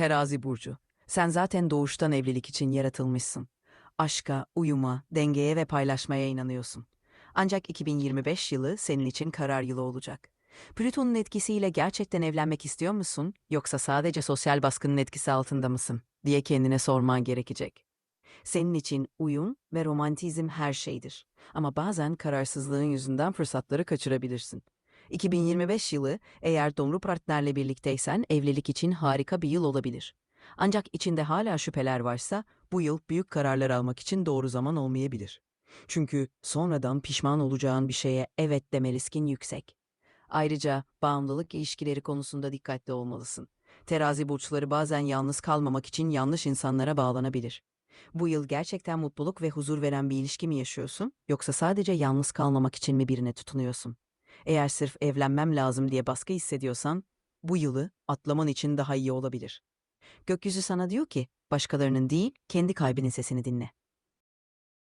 Terazi burcu. Sen zaten doğuştan evlilik için yaratılmışsın. Aşka, uyuma, dengeye ve paylaşmaya inanıyorsun. Ancak 2025 yılı senin için karar yılı olacak. Plüton'un etkisiyle gerçekten evlenmek istiyor musun yoksa sadece sosyal baskının etkisi altında mısın diye kendine sorman gerekecek. Senin için uyum ve romantizm her şeydir. Ama bazen kararsızlığın yüzünden fırsatları kaçırabilirsin. 2025 yılı eğer doğru partnerle birlikteysen evlilik için harika bir yıl olabilir. Ancak içinde hala şüpheler varsa bu yıl büyük kararlar almak için doğru zaman olmayabilir. Çünkü sonradan pişman olacağın bir şeye evet deme riskin yüksek. Ayrıca bağımlılık ilişkileri konusunda dikkatli olmalısın. Terazi burçları bazen yalnız kalmamak için yanlış insanlara bağlanabilir. Bu yıl gerçekten mutluluk ve huzur veren bir ilişki mi yaşıyorsun yoksa sadece yalnız kalmamak için mi birine tutunuyorsun? Eğer sırf evlenmem lazım diye baskı hissediyorsan bu yılı atlaman için daha iyi olabilir. Gökyüzü sana diyor ki başkalarının değil kendi kalbinin sesini dinle.